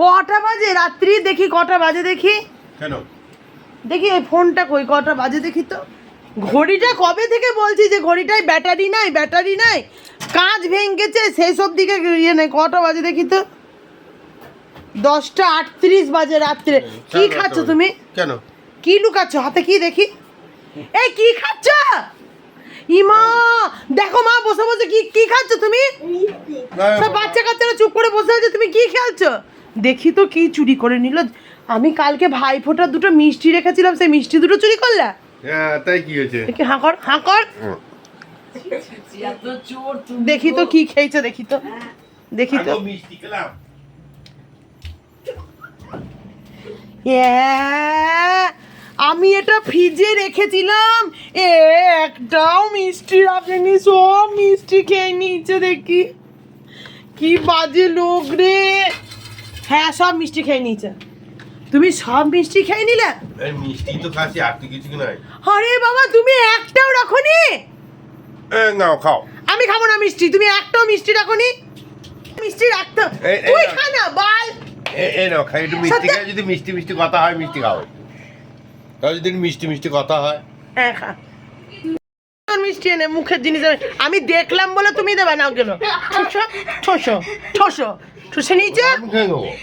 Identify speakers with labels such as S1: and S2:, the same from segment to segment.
S1: কটা বাজে? রাত্রি দেখি কটা বাজে দেখি?
S2: কেন?
S1: দেখি এই ফোনটা কই কটা বাজে দেখি তো। ঘড়িটা কবে থেকে বলছি যে ঘড়িটায় ব্যাটারি নাই ব্যাটারি নাই? কাঁচ ভেঙেছে সেই সব দিকে ইয়ে নেই কটা বাজে দেখি তো? দশটা আটত্রিশ বাজে রাত্রে। কি খাচ্ছ তুমি?
S2: কেন?
S1: কি লুকাচ্ছ? হাতে কি দেখি? এই কি খাচ্ছ? ইমা দেখো মা বসে বসে কি কি খাচ্ছ তুমি? সব বাচ্চা চুপ করে বসে আছে তুমি কি খেলছো? দেখি তো কি চুরি করে নিল। আমি কালকে ভাই ফোটার দুটো মিষ্টি রেখেছিলাম সেই মিষ্টি দুটো চুরি করলা?
S2: হ্যাঁ তাই কি হয়েছে?
S1: দেখি হাঁ কর হাঁ কর। দেখি তো কি খেয়েছো দেখি তো। দেখি তো।
S2: মিষ্টি খেলাম।
S1: আমি এটা ফ্রিজে রেখেছিলাম। এ একটাও মিষ্টি রাখেনি সব মিষ্টি খেয়ে নিয়েছে দেখি। কি বাজে লোক রে? হ্যাঁ সব মিষ্টি খেয়ে নিয়েছে। তুমি সব মিষ্টি খেয়ে নিলে?
S2: মিষ্টি তো খাচ্ছি আর তো কিছু নাই।
S1: আরে বাবা তুমি একটাও রাখোনি?
S2: এ, নাও খাও।
S1: আমি খাব না মিষ্টি তুমি একটাও মিষ্টি রাখোনি? মিষ্টি রাখতে তুই খা না বাল।
S2: এ- নাও খাই একটু মিষ্টি? খাই যদি মিষ্টি মিষ্টি কথা হয় মিষ্টি খাও। তাহলে যদি মিষ্টি মিষ্টি কথা হয়।
S1: হ্যাঁ খা। মিষ্টি এনে মুখের জিনিস আমি- আমি দেখলাম বলে তুমি দেবে না কেন? ঠোসো ঠোসো ঠোসো। ঠুসে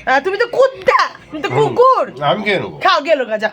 S1: আহ, তুমি তো কুত্তা তুমি তো কুকুর।
S2: আমি খেয়ে নেব।
S1: খাও গেলো গাজা যা